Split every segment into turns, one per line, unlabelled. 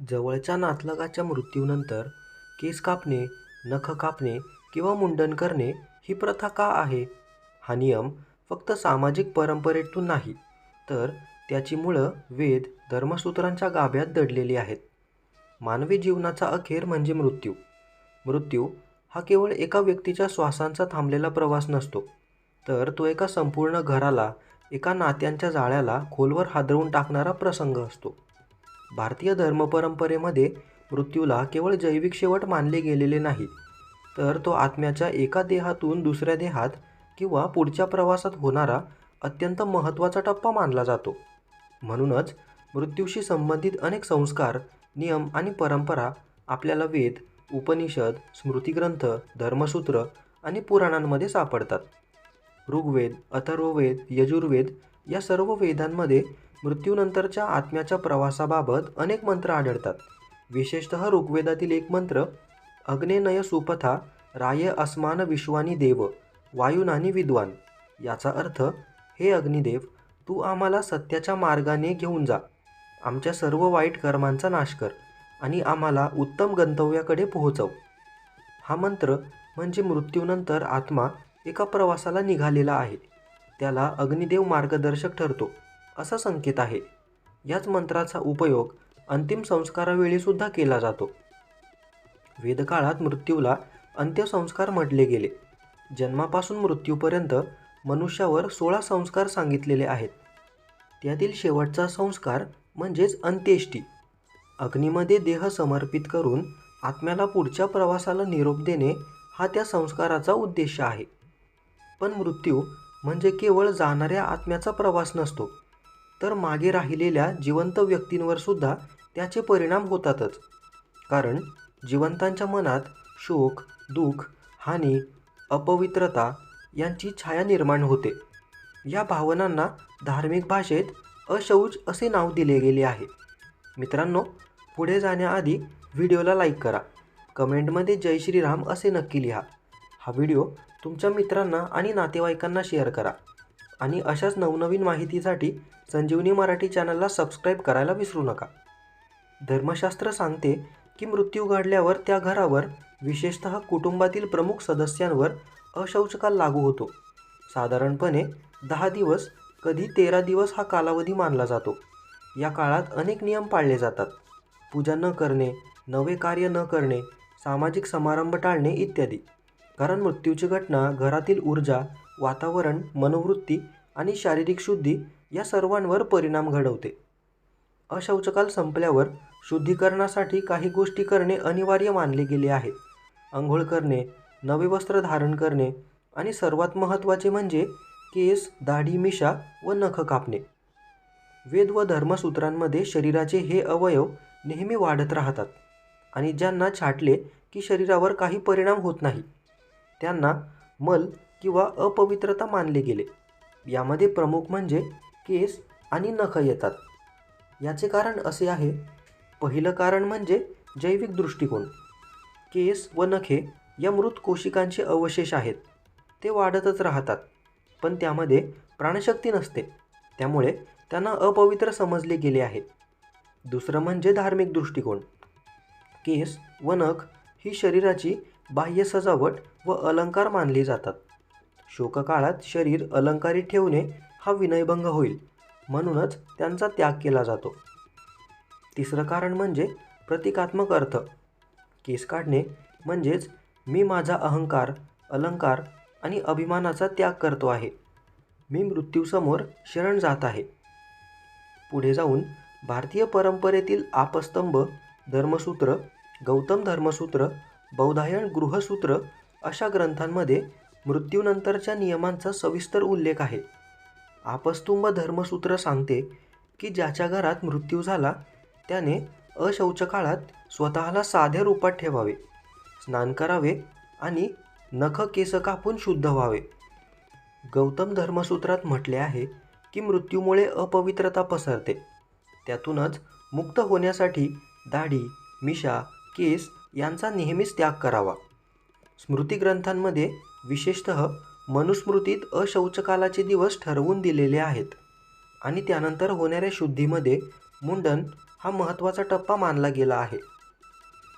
जवळच्या नातलगाच्या मृत्यूनंतर केस कापणे नख कापणे किंवा मुंडन करणे ही प्रथा का आहे? हा नियम फक्त सामाजिक परंपरेतून नाही तर त्याची मुळं वेद धर्मसूत्रांच्या गाभ्यात दडलेली आहेत. मानवी जीवनाचा अखेर म्हणजे मृत्यू. मृत्यू हा केवळ एका व्यक्तीच्या श्वासांचा थांबलेला प्रवास नसतो तर तो एका संपूर्ण घराला एका नात्यांच्या जाळ्याला खोलवर हादरवून टाकणारा प्रसंग असतो. भारतीय धर्मपरंपरेमध्ये मृत्यूला केवळ जैविक शेवट मानले गेलेले नाही तर तो आत्म्याच्या एका देहातून दुसऱ्या देहात किंवा पुढच्या प्रवासात होणारा अत्यंत महत्त्वाचा टप्पा मानला जातो. म्हणूनच मृत्यूशी संबंधित अनेक संस्कार नियम आणि परंपरा आपल्याला वेद उपनिषद स्मृतिग्रंथ धर्मसूत्र आणि पुराणांमध्ये सापडतात. ऋग्वेद अथर्ववेद यजुर्वेद या सर्व वेदांमध्ये मृत्यूनंतरच्या आत्म्याच्या प्रवासाबाबत अनेक मंत्र आढळतात. विशेषतः ऋग्वेदातील एक मंत्र अग्नेनय सुपथा राय अस्मान विश्वानी देव वायुनानी विद्वान. याचा अर्थ हे अग्निदेव तू आम्हाला सत्याच्या मार्गाने घेऊन जा. आमच्या सर्व वाईट कर्मांचा नाश कर आणि आम्हाला उत्तम गंतव्याकडे पोहोचव. हा मंत्र म्हणजे मृत्यूनंतर आत्मा एका प्रवासाला निघालेला आहे. त्याला अग्निदेव मार्गदर्शक ठरतो. असा संकेत आहे. याच मंत्राचा उपयोग अंतिम संस्कारावेळीसुद्धा केला जातो. वेदकाळात मृत्यूला अंत्यसंस्कार म्हटले गेले. जन्मापासून मृत्यूपर्यंत मनुष्यावर सोळा संस्कार सांगितलेले आहेत. त्यातील शेवटचा संस्कार म्हणजेच अंत्येष्टी. अग्नीमध्ये देह समर्पित करून आत्म्याला पुढच्या प्रवासाला निरोप देणे हा त्या संस्काराचा उद्देश आहे. पण मृत्यू म्हणजे केवळ जाणाऱ्या आत्म्याचा प्रवास नसतो. तर मागे राहिलेल्या जिवंत व्यक्तींवर सुद्धा त्याचे परिणाम होतातच. कारण जिवंतांच्या मनात शोक दुःख हानी अपवित्रता यांची छाया निर्माण होते. या भावनांना धार्मिक भाषेत अशौच असे नाव दिले गेले आहे. मित्रांनो पुढे जाण्याआधी व्हिडिओला लाईक करा. कमेंटमध्ये जय श्रीराम असे नक्की लिहा. हा व्हिडिओ तुमच्या मित्रांना आणि नातेवाईकांना शेअर करा. आणि अशाच नवनवीन माहितीसाठी संजीवनी मराठी चॅनलला सबस्क्राईब करायला विसरू नका. धर्मशास्त्र सांगते की मृत्यू घडल्यावर त्या घरावर विशेषतः कुटुंबातील प्रमुख सदस्यांवर अशौचकाल लागू होतो. साधारणपणे दहा दिवस कधी तेरा दिवस हा कालावधी मानला जातो. या काळात अनेक नियम पाळले जातात. पूजा न करणे नवे कार्य न करणे सामाजिक समारंभ टाळणे इत्यादी. कारण मृत्यूची घटना घरातील ऊर्जा वातावरण मनोवृत्ती आणि शारीरिक शुद्धी या सर्वांवर परिणाम घडवते. अशौचकाल संपल्यावर शुद्धीकरणासाठी काही गोष्टी करणे अनिवार्य मानले गेले आहे. आंघोळ करणे नवे वस्त्र धारण करणे आणि सर्वात महत्त्वाचे म्हणजे केस दाढी मिशा व नख कापणे. वेद व धर्मसूत्रांमध्ये शरीराचे हे अवयव नेहमी वाढत राहतात आणि ज्यांना छाटले की शरीरावर काही परिणाम होत नाही. त्यांना मल किंवा अपवित्रता मानले गेले. यामध्ये प्रमुख म्हणजे केस आणि नख येतात. याचे कारण असे आहे पहिलं कारण म्हणजे जैविक दृष्टिकोन. केस व नखे या मृत कोशिकांचे अवशेष आहेत. ते वाढतच राहतात पण त्यामध्ये प्राणशक्ती नसते. त्यामुळे त्यांना अपवित्र समजले गेले आहे. दुसरं म्हणजे धार्मिक दृष्टिकोन. केस व नख ही शरीराची बाह्य सजावट व अलंकार मानली जातात. शोककाळात शरीर अलंकारित ठेवणे हा विनयभंग होईल. म्हणूनच त्यांचा त्याग केला जातो. तिसरं कारण म्हणजे प्रतिकात्मक अर्थ. केस काढणे म्हणजेच मी माझा अहंकार अलंकार आणि अभिमानाचा त्याग करतो आहे. मी मृत्यूसमोर शरण जात आहे. पुढे जाऊन भारतीय परंपरेतील आपस्तंभ धर्मसूत्र गौतम धर्मसूत्र बौधायण गृहसूत्र अशा ग्रंथांमध्ये मृत्यूनंतरच्या नियमांचा सविस्तर उल्लेख आहे. आपस्तुंब धर्मसूत्र सांगते की ज्याच्या घरात मृत्यू झाला त्याने अशौचकाळात स्वतःला साध्या रूपात ठेवावे स्नान करावे आणि नख केस कापून शुद्ध व्हावे. गौतम धर्मसूत्रात म्हटले आहे की मृत्यूमुळे अपवित्रता पसरते. त्यातूनच मुक्त होण्यासाठी दाढी मिशा केस यांचा नेहमीच त्याग करावा. स्मृतिग्रंथांमध्ये विशेषत मनुस्मृतीत अशौचकालाचे दिवस ठरवून दिलेले आहेत. आणि त्यानंतर होणाऱ्या शुद्धीमध्ये मुंडन हा महत्त्वाचा टप्पा मानला गेला आहे.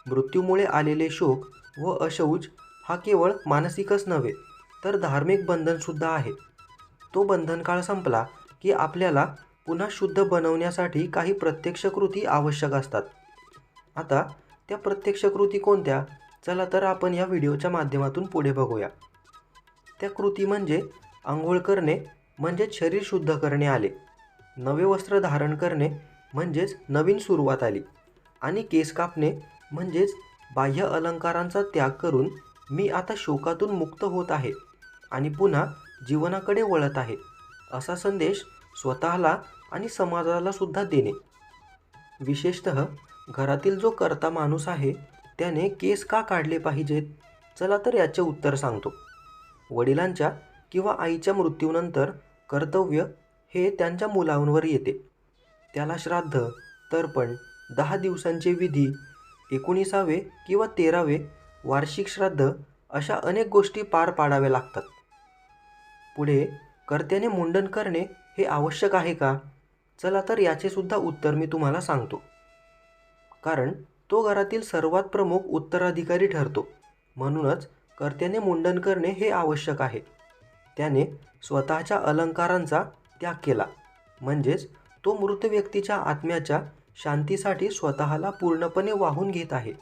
मृत्यूमुळे आलेले शोक व अशौच हा केवळ मानसिकच नव्हे तर धार्मिक बंधनसुद्धा आहे. तो बंधनकाळ संपला की आपल्याला पुन्हा शुद्ध बनवण्यासाठी काही प्रत्यक्ष कृती आवश्यक असतात. आता त्या प्रत्यक्ष कृती कोणत्या? चला तर आपण या व्हिडिओच्या माध्यमातून पुढे बघूया. त्या कृती म्हणजे आंघोळ करणे म्हणजेच शरीर शुद्ध करणे आले. नवे वस्त्र धारण करणे म्हणजेच नवीन सुरुवात आली. आणि केस कापणे म्हणजेच बाह्य अलंकारांचा त्याग करून मी आता शोकातून मुक्त होत आहे आणि पुन्हा जीवनाकडे वळत आहे असा संदेश स्वतःला आणि समाजाला सुद्धा देणे. विशेषत घरातील जो करता माणूस आहे त्याने केस का काढले पाहिजेत? चला तर याचे उत्तर सांगतो. वडिलांच्या किंवा आईच्या मृत्यूनंतर कर्तव्य हे त्यांच्या मुलांवर येते. त्याला श्राद्ध तर्पण दहा दिवसांचे विधी एकोणीसावे किंवा तेरावे वार्षिक श्राद्ध अशा अनेक गोष्टी पार पाडाव्या लागतात. पुढे कर्त्याने मुंडन करणे हे आवश्यक आहे का? चला तर याचेसुद्धा उत्तर मी तुम्हाला सांगतो. कारण तो घरातील सर्वात प्रमुख उत्तराधिकारी ठरतो. म्हणूनच कर्त्याने मुंडन करणे हे आवश्यक आहे. त्याने स्वतःच्या अलंकारांचा त्याग केला. म्हणजेच तो मृत व्यक्तीच्या आत्म्याच्या शांतीसाठी स्वतःला पूर्णपणे वाहून घेत आहे.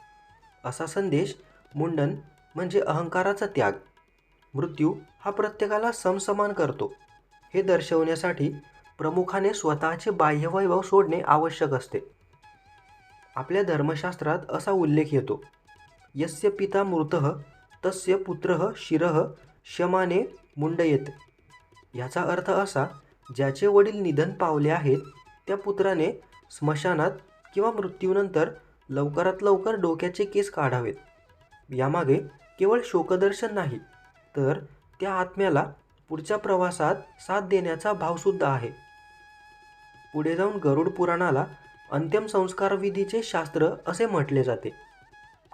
असा संदेश मुंडन म्हणजे अहंकाराचा त्याग. मृत्यू हा प्रत्येकाला समसमान करतो. हे दर्शवण्यासाठी प्रमुखाने स्वतःचे बाह्यवैभव सोडणे आवश्यक असते. आपल्या धर्मशास्त्रात असा उल्लेख येतो. यस्य पिता मृत तस्य पुत्र शिरः शमाने मुंडयेत. याचा अर्थ असा ज्याचे वडील निधन पावले आहेत त्या पुत्राने स्मशानात किंवा मृत्यूनंतर लवकरात लवकर डोक्याचे केस काढावेत. यामागे केवळ शोकदर्शन नाही तर त्या आत्म्याला पुढच्या प्रवासात साथ देण्याचा भावसुद्धा आहे. पुढे जाऊन गरुड पुराणाला अंत्यम संस्कारविधीचे शास्त्र असे म्हटले जाते.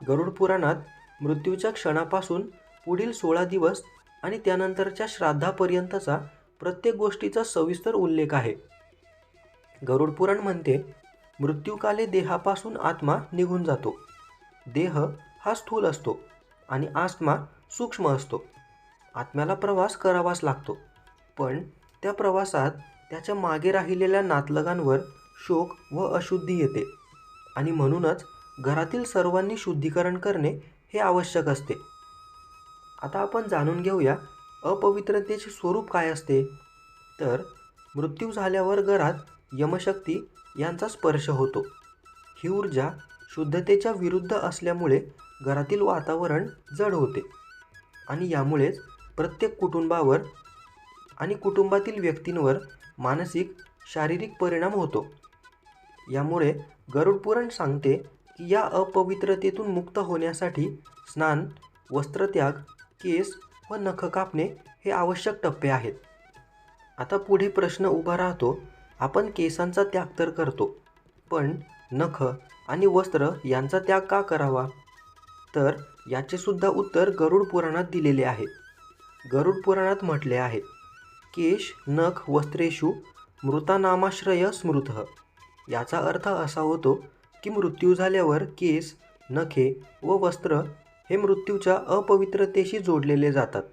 गरुड पुराणात मृत्यूच्या क्षणापासून पुढील सोळा दिवस आणि त्यानंतरच्या श्राद्धापर्यंतचा प्रत्येक गोष्टीचा सविस्तर उल्लेख आहे. गरुड पुराण म्हणते मृत्यूकाले देहापासून आत्मा निघून जातो. देह हा स्थूल असतो आणि आत्मा सूक्ष्म असतो. आत्म्याला प्रवास करावाच लागतो. पण त्या प्रवासात त्याच्यामागे राहिलेल्या नातलगांवर शोक व अशुद्धी येते आणि म्हणूनच घरातील सर्वांनी शुद्धीकरण करणे हे आवश्यक असते. आता आपण जाणून घेऊया अपवित्रतेचे स्वरूप काय असते. तर मृत्यू झाल्यावर घरात यमशक्ती यांचा स्पर्श होतो. ही ऊर्जा शुद्धतेच्या विरुद्ध असल्यामुळे घरातील वातावरण जड होते. आणि यामुळेच प्रत्येक कुटुंबावर आणि कुटुंबातील व्यक्तींवर मानसिक शारीरिक परिणाम होतो. यामुळे गरुडपुराण सांगते की या अपवित्रतेतून मुक्त होण्यासाठी स्नान वस्त्रत्याग केस व नख कापणे हे आवश्यक टप्पे आहेत. आता पुढे प्रश्न उभा राहतो आपण केसांचा त्याग तर करतो पण नख आणि वस्त्र यांचा त्याग का करावा? तर याचेसुद्धा उत्तर गरुड पुराणात दिलेले आहे. गरुड पुराणात म्हटले आहे केश नख वस्त्रेषु मृतानामाश्रय स्मृत. याचा अर्थ असा होतो की मृत्यू झाल्यावर केस नखे व वस्त्र हे मृत्यूच्या अपवित्रतेशी जोडलेले जातात.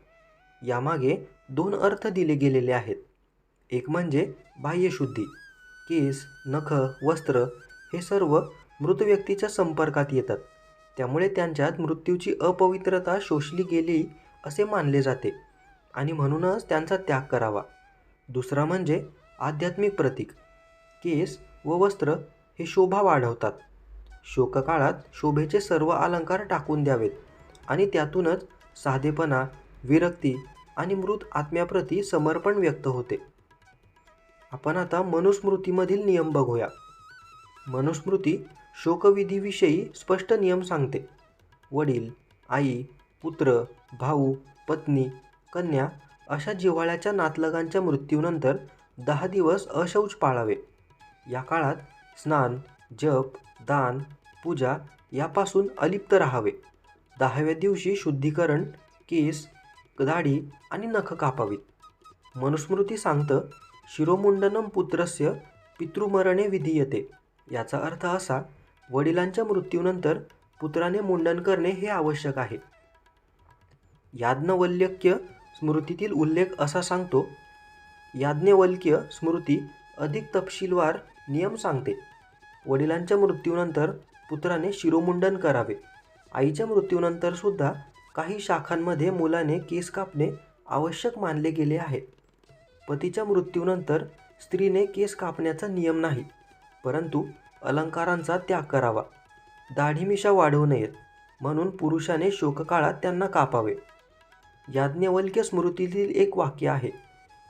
यामागे दोन अर्थ दिले गेलेले आहेत. एक म्हणजे बाह्यशुद्धी केस नख वस्त्र हे सर्व मृत व्यक्तीच्या संपर्कात येतात. त्यामुळे त्यांच्यात मृत्यूची अपवित्रता शोषली गेली असे मानले जाते आणि म्हणूनच त्यांचा त्याग करावा. दुसरा म्हणजे आध्यात्मिक प्रतीक. केस व वस्त्र हे शोभा वाढवतात. शोककाळात शोभेचे सर्व अलंकार टाकून द्यावेत आणि त्यातूनच साधेपणा विरक्ती आणि मृत आत्म्याप्रती समर्पण व्यक्त होते. आपण आता मनुस्मृतीमधील नियम बघूया. मनुस्मृती शोकविधीविषयी स्पष्ट नियम सांगते. वडील आई पुत्र भाऊ पत्नी कन्या अशा जिव्हाळ्याच्या नातलगांच्या मृत्यूनंतर दहा दिवस अशौच पाळावे. या काळात स्नान जप दान पूजा यापासून अलिप्त राहावे. दहाव्या दिवशी शुद्धीकरण केस दाढी आणि नख कापावीत. मनुस्मृती सांगतं शिरोमुंडनम पुत्रस्य पितृमरणे विधीयते. याचा अर्थ असा वडिलांच्या मृत्यूनंतर पुत्राने मुंडन करणे हे आवश्यक आहे. याज्ञवल्क्य स्मृतीतील उल्लेख असा सांगतो याज्ञवल्क्य स्मृती अधिक तपशीलवार नियम सांगते. वडिलांच्या मृत्यूनंतर पुत्राने शिरोमुंडन करावे. आईच्या मृत्यूनंतर सुद्धा काही शाखांमध्ये मुलाने केस कापणे आवश्यक मानले गेले आहे. पतीच्या मृत्यूनंतर स्त्रीने केस कापण्याचा नियम नाही परंतु अलंकारांचा त्याग करावा. दाढीमिशा वाढवू नयेत म्हणून पुरुषाने शोककाळात त्यांना कापावे. याज्ञवल्क्य स्मृतीतील एक वाक्य आहे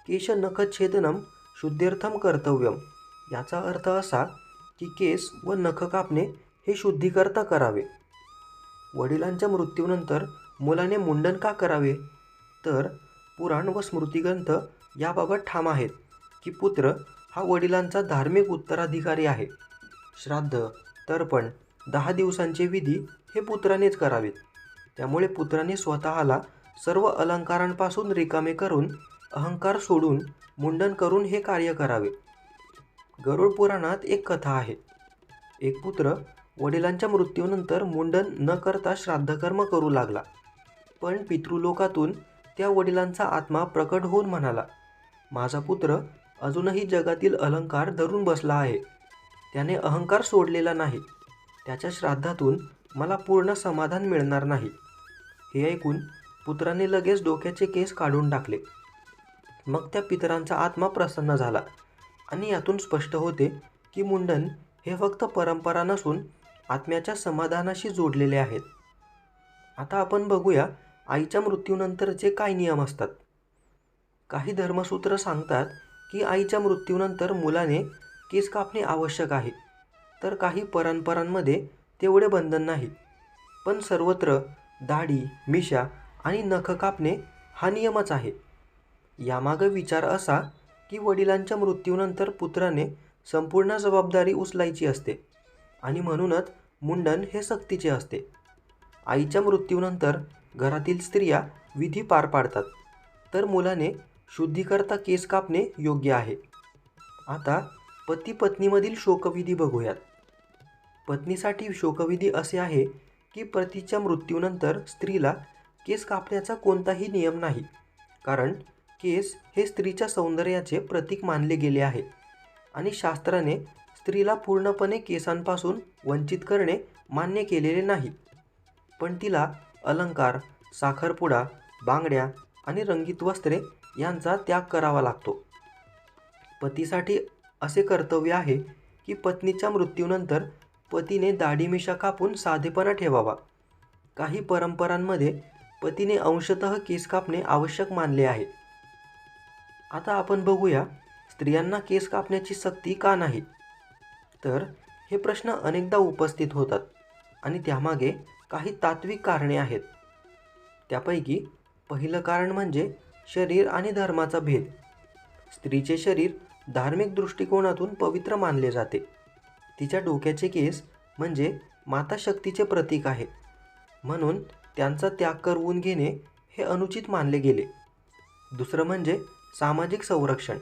केश नखच्छेदनम शुद्धर्थम कर्तव्यम. याचा अर्थ असा की केस व नख कापणे हे शुद्धीकरता करावे. वडिलांच्या मृत्यूनंतर मुलाने मुंडन का करावे? तर पुराण व स्मृतिग्रंथ याबाबत ठाम आहेत की पुत्र हा वडिलांचा धार्मिक उत्तराधिकारी आहे. श्राद्ध तर्पण दहा दिवसांचे विधी हे पुत्रानेच करावेत. त्यामुळे पुत्राने स्वतःला सर्व अलंकारांपासून रिकामे करून अहंकार सोडून मुंडन करून हे कार्य करावे. गरुड पुराणात एक कथा आहे. एक पुत्र वडिलांच्या मृत्यूनंतर मुंडन न करता श्राद्धकर्म करू लागला. पण पितृलोकातून त्या वडिलांचा आत्मा प्रकट होऊन म्हणाला माझा पुत्र अजूनही जगातील अलंकार धरून बसला आहे. त्याने अहंकार सोडलेला नाही. त्याच्या श्राद्धातून मला पूर्ण समाधान मिळणार नाही. हे ऐकून पुत्राने लगेच डोक्याचे केस काढून टाकले. मग त्या पितरांचा आत्मा प्रसन्न झाला. आणि यातून स्पष्ट होते की मुंडन हे फक्त परंपरा नसून आत्म्याच्या समाधानाशी जोडलेले आहेत. आता आपण बघूया आईच्या मृत्यूनंतरचे काय नियम असतात. काही धर्मसूत्र सांगतात की आईच्या मृत्यूनंतर मुलाने केस कापणे आवश्यक आहे. तर काही परंपरांमध्ये तेवढे बंधन नाही. पण सर्वत्र दाढी मिशा आणि नख कापणे हा नियमच आहे. यामागं विचार असा की वडिलांच्या मृत्यूनंतर पुत्राने संपूर्ण जबाबदारी उचलायची असते आणि म्हणूनच मुंडन हे सक्तीचे असते. आईच्या मृत्यूनंतर घरातील स्त्रिया विधी पार पाडतात. तर मुलाने शुद्धीकरता केस कापणे योग्य आहे. आता पती पत्नीमधील शोकविधी बघूयात. पत्नीसाठी शोकविधी असे आहे की पतीच्या मृत्यूनंतर स्त्रीला केस कापण्याचा कोणताही नियम नाही. कारण केस हे स्त्रीच्या सौंदर्याचे प्रतीक मानले गेले आहे आणि शास्त्राने स्त्रीला पूर्णपणे केसांपासून वंचित करणे मान्य केलेले नाही. पण तिला अलंकार साखरपुडा बांगड्या आणि रंगीत वस्त्रे यांचा त्याग करावा लागतो. पतीसाठी असे कर्तव्य आहे की पत्नीच्या मृत्यूनंतर पतीने दाढीमिशा कापून साधेपणा ठेवावा. काही परंपरांमध्ये पतीने अंशतः केस कापणे आवश्यक मानले आहे. आता आपण बघूया स्त्रियांना केस कापण्याची सक्ती का नाही? तर हे प्रश्न अनेकदा उपस्थित होतात आणि त्यामागे काही तात्विक कारणे आहेत. त्यापैकी पहिलं कारण म्हणजे शरीर आणि धर्माचा भेद. स्त्रीचे शरीर धार्मिक दृष्टिकोनातून पवित्र मानले जाते. तिच्या डोक्याचे केस म्हणजे माता शक्तीचे प्रतीक आहे. म्हणून त्यांचा त्याग करवून घेणे हे अनुचित मानले गेले. दुसरं म्हणजे सामाजिक संरक्षण.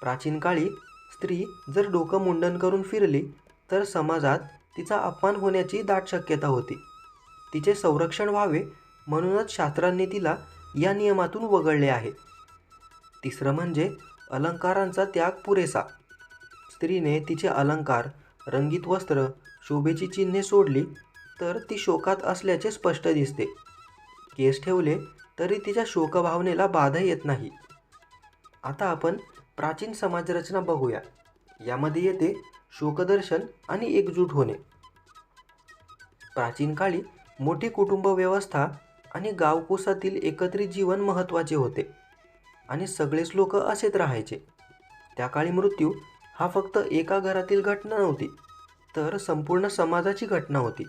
प्राचीन काळी स्त्री जर डोकं मुंडन करून फिरली तर समाजात तिचा अपमान होण्याची दाट शक्यता होती. तिचे संरक्षण व्हावे म्हणूनच शास्त्रांनी तिला या नियमातून वगळले आहे. तिसरं म्हणजे अलंकारांचा त्याग पुरेसा. स्त्रीने तिचे अलंकार रंगीत वस्त्र शोभेची चिन्हे सोडली तर ती शोकात असल्याचे स्पष्ट दिसते. केस ठेवले तरी तिच्या शोकभावनेला बाधा येत नाही. आता आपण प्राचीन समाजरचना बघूया. यामध्ये येते शोकदर्शन आणि एकजूट होणे. प्राचीन काळी मोठी कुटुंब व्यवस्था आणि गावकोसातील एकत्रित जीवन महत्त्वाचे होते आणि सगळेच लोक असेच राहायचे. त्या काळी मृत्यू हा फक्त एका घरातील घटना नव्हती तर संपूर्ण समाजाची घटना होती.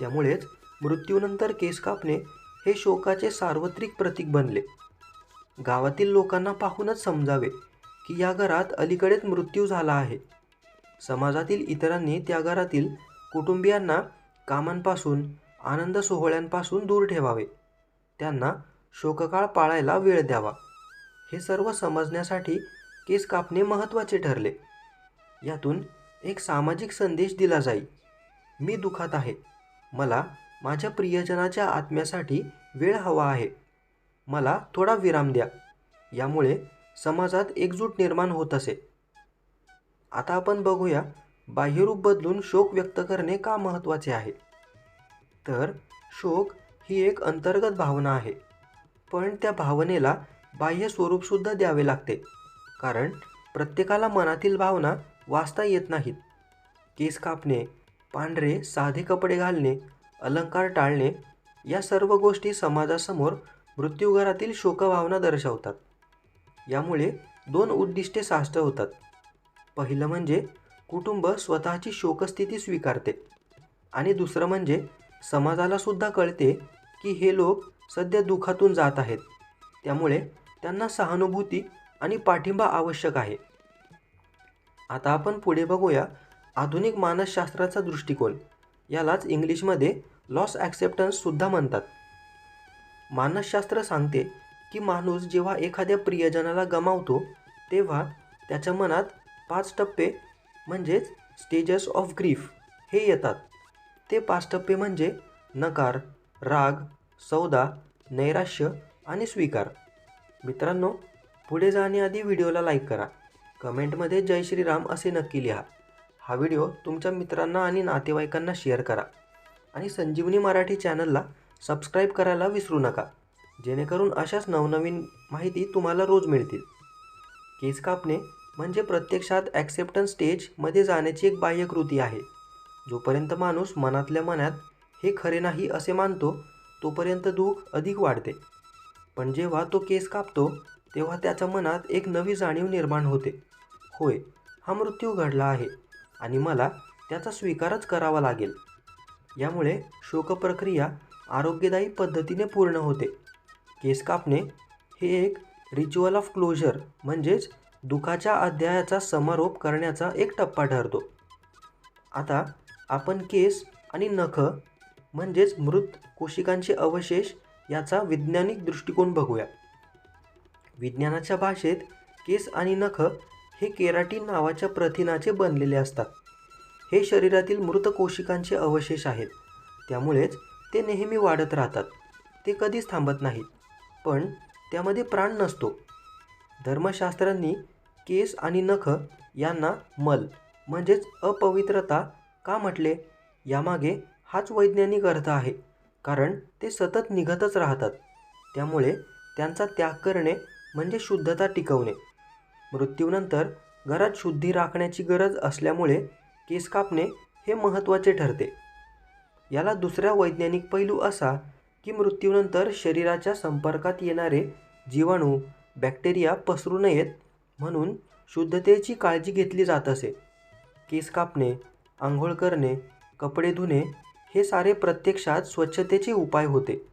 त्यामुळेच मृत्यूनंतर केस कापणे हे शोकाचे सार्वत्रिक प्रतीक बनले. गावातील लोकांना पाहूनच समजावे की या घरात अलीकडेच मृत्यू झाला आहे. समाजातील इतरांनी त्या घरातील कुटुंबियांना कामांपासून आनंद सोहळ्यांपासून दूर ठेवावे. त्यांना शोककाळ पाळायला वेळ द्यावा. हे सर्व समजण्यासाठी केस कापणे महत्त्वाचे ठरले. यातून एक सामाजिक संदेश दिला जाईल मी दुखात आहे. मला माझ्या प्रियजनाच्या आत्म्यासाठी वेळ हवा आहे. मला थोडा विराम द्या. यामुळे समाजात एकजूट निर्माण होत असे. आता आपण बघूया बाह्यरूप बदलून शोक व्यक्त करणे का महत्त्वाचे आहे? तर शोक ही एक अंतर्गत भावना आहे. पण त्या भावनेला बाह्य स्वरूपसुद्धा द्यावे लागते. कारण प्रत्येकाला मनातील भावना वाचता येत नाहीत. केस कापणे पांढरे साधे कपडे घालणे अलंकार टाळणे या सर्व गोष्टी समाजासमोर मृत्यूघरातील शोकभावना दर्शवतात. यामुळे दोन उद्दिष्टे साष्ट होतात. पहिलं म्हणजे कुटुंब स्वतःची शोकस्थिती स्वीकारते आणि दुसरं म्हणजे समाजाला सुद्धा कळते की हे लोक सध्या दुःखातून जात आहेत. त्यामुळे त्यांना सहानुभूती आणि पाठिंबा आवश्यक आहे. आता आपण पुढे बघूया आधुनिक मानसशास्त्राचा दृष्टिकोन. यालाच इंग्लिशमध्ये लॉस ॲक्सेप्टन्ससुद्धा म्हणतात. मानसशास्त्र सांगते की माणूस जेव्हा एखाद्या प्रियजनाला गमावतो तेव्हा त्याच्या मनात पाच टप्पे म्हणजेच स्टेजस ऑफ ग्रीफ हे येतात. ते पाच टप्पे म्हणजे नकार राग सौदा नैराश्य आणि स्वीकार. मित्रांनो पुढे जाण्याआधी व्हिडिओला लाईक करा. कमेंटमध्ये जय श्रीराम असे नक्की लिहा. हा व्हिडिओ तुमच्या मित्रांना आणि नातेवाईकांना शेअर करा. आणि संजीवनी मराठी चॅनलला सबस्क्राईब करायला विसरू नका. जेणेकरून अशाच नवनवीन माहिती तुम्हाला रोज मिळतील. केस कापणे म्हणजे प्रत्यक्षात ॲक्सेप्टन्स स्टेजमध्ये जाण्याची एक बाह्यकृती आहे. जोपर्यंत माणूस मनातल्या मनात हे खरे नाही असे मानतो तोपर्यंत दुःख अधिक वाढते. पण जेव्हा तो केस कापतो तेव्हा त्याच्या मनात एक नवी जाणीव निर्माण होते. होय हा मृत्यू घडला आहे आणि मला त्याचा स्वीकारच करावा लागेल. यामुळे शोकप्रक्रिया आरोग्यदायी पद्धतीने पूर्ण होते. केस कापणे हे एक रिच्युअल ऑफ क्लोजर म्हणजेच दुखाच्या अध्यायाचा समारोप करण्याचा एक टप्पा ठरतो. आता आपण केस आणि नख म्हणजेच मृत कोशिकांचे अवशेष याचा वैज्ञानिक दृष्टिकोन बघूया. विज्ञानाच्या भाषेत केस आणि नख हे केराटीन नावाच्या प्रथिनाचे बनलेले असतात. हे शरीरातील मृत कोशिकांचे अवशेष आहेत. त्यामुळेच ते नेहमी वाढत राहतात. ते कधीच थांबत नाहीत. पण त्यामध्ये प्राण नसतो. धर्मशास्त्रांनी केस आणि नख यांना मल म्हणजेच अपवित्रता का म्हटले? यामागे हाच वैज्ञानिक अर्थ आहे. कारण ते सतत निघतच राहतात. त्यामुळे त्यांचा त्याग करणे म्हणजे शुद्धता टिकवणे. मृत्यूनंतर घरात शुद्धी राखण्याची गरज असल्यामुळे केस कापणे हे महत्त्वाचे ठरते. याला दुसरा वैज्ञानिक पैलू असा की मृत्यूनंतर शरीराच्या संपर्कात येणारे जीवाणू बॅक्टेरिया पसरू नयेत म्हणून शुद्धतेची काळजी घेतली जात असे. केस कापणे आंघोळ करणे कपडे धुणे हे सारे प्रत्यक्षात स्वच्छतेचे उपाय होते.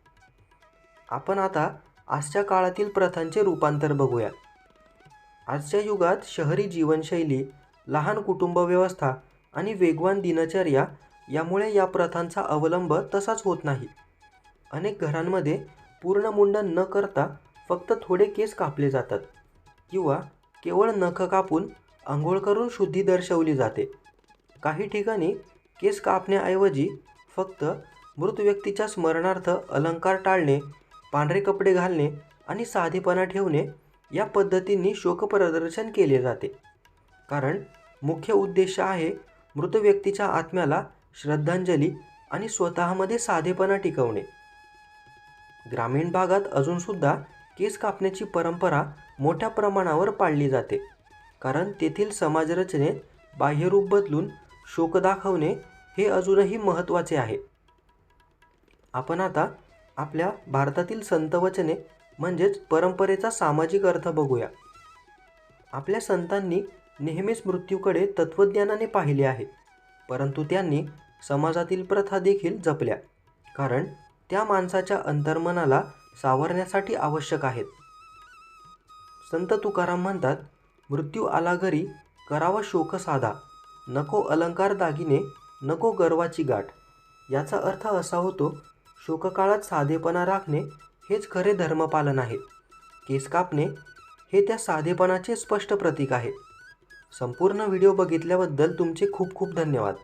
आपण आता आजच्या काळातील प्रथांचे रूपांतर बघूया. आजच्या युगात शहरी जीवनशैली लहान कुटुंब व्यवस्था आणि वेगवान दिनचर्या यामुळे या प्रथांचा अवलंब तसाच होत नाही. अनेक घरांमध्ये पूर्ण मुंडन न करता फक्त थोडे केस कापले जातात किंवा केवळ नख कापून आंघोळ करून शुद्धी दर्शवली जाते. काही ठिकाणी केस कापण्याऐवजी फक्त मृत व्यक्तीच्या स्मरणार्थ अलंकार टाळणे पांढरे कपडे घालणे आणि साधेपणा ठेवणे या पद्धतींनी शोकप्रदर्शन केले जाते. कारण मुख्य उद्देश आहे मृत व्यक्तीच्या आत्म्याला श्रद्धांजली आणि स्वतःमध्ये साधेपणा टिकवणे. ग्रामीण भागात अजूनसुद्धा केस कापण्याची परंपरा मोठ्या प्रमाणावर पाळली जाते. कारण तेथील समाजरचनेत बाह्यरूप बदलून शोक दाखवणे हे अजूनही महत्त्वाचे आहे. आपण आता आपल्या भारतातील संतवचने म्हणजेच परंपरेचा सामाजिक अर्थ बघूया. आपल्या संतांनी नेहमीच मृत्यूकडे तत्त्वज्ञानाने पाहिले आहे. परंतु त्यांनी समाजातील प्रथा देखील जपल्या. कारण त्या माणसाच्या अंतर्मनाला सावरण्यासाठी आवश्यक आहेत. संत तुकाराम म्हणतात मृत्यू आला घरी करावा शोक साधा. नको अलंकार दागिने नको गर्वाची गाठ. याचा अर्थ असा होतो शोककाळात साधेपणा राखणे हेच खरे धर्मपालन आहे. केस कापणे हे त्या साधेपणाचे स्पष्ट प्रतीक आहे. संपूर्ण व्हिडिओ बघितल्याबद्दल तुमचे खूप खूप धन्यवाद.